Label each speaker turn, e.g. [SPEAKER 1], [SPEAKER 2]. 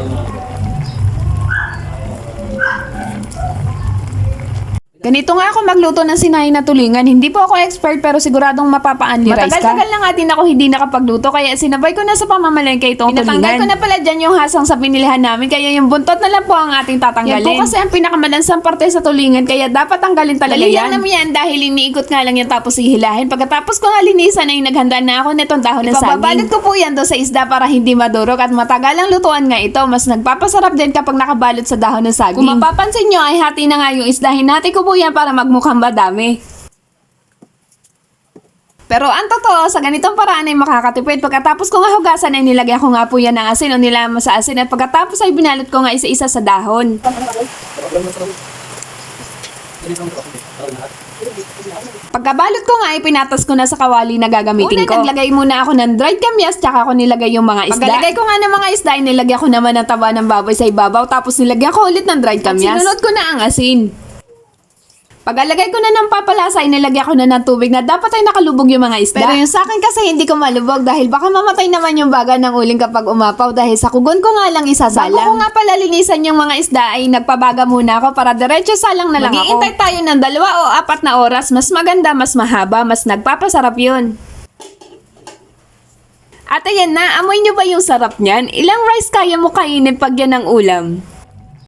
[SPEAKER 1] Salamat. Ganito nga ako magluto ng sinahin na tulingan. Hindi po ako expert pero siguradong mapapa-unli rice ka. Matagal-tagal na nga din ako hindi nakapagluto kaya sinabay ko na sa pamamalengke itong tulingan. Pinatanggal ko na pala dyan yung hasang sa pinilihan namin kaya yung buntot na lang po ang ating tatanggalin. Yan po kasi ang pinakamalansang parte sa tulingan kaya dapat tanggalin talaga
[SPEAKER 2] Dali
[SPEAKER 1] yan.
[SPEAKER 2] lang
[SPEAKER 1] naman yan dahil iniikot nga lang yan tapos ihilahin. Pagkatapos ko nga linisan ay naghanda na ako nitong dahon ng saging. Ipababalot ko po yan do sa isda para hindi madurog at matagal ang lutuan nga ito. Mas nagpapasarap din kapag nakabalot sa dahon ng saging. Kung mapapansin nyo ay hati na nga yung isda. Hinati ko po yan para magmukhang madami. Pero ang totoo, sa ganitong paraan ay makakatipid. Pagkatapos ko nga hugasan ay nilagyan ko nga po yan ng asin o nilama sa asin at pagkatapos ay binalot ko nga isa-isa sa dahon. Pagkabalot ko nga ay pinatas ko na sa kawali na gagamitin
[SPEAKER 2] Una,
[SPEAKER 1] ko. naglagay muna ako ng dried kamyas tsaka ko nilagay yung mga isda. Pagkalagay ko nga ng mga isda ay nilagyan ko naman ng taba ng baboy sa ibabaw tapos nilagyan ko ulit ng dried kamyas. At sinunod ko na ang asin. Pagkalagay ko na ng papalasa, inilagyan ko na ng tubig na dapat ay nakalubog yung mga isda. Pero yung sa akin kasi hindi ko malubog dahil baka mamatay naman yung baga ng uling kapag umapaw dahil sa kugon ko nga lang isasalang. Bago ko nga pala linisan yung mga isda ay nagpabaga muna ako para diretso salang na lang ako. Mag-iintay tayo ng dalawa o apat na oras. Mas maganda, mas mahaba, mas nagpapasarap yun. At ayan na, amoy nyo ba yung sarap niyan? Ilang rice kaya mo kainin pag yan ang ulam?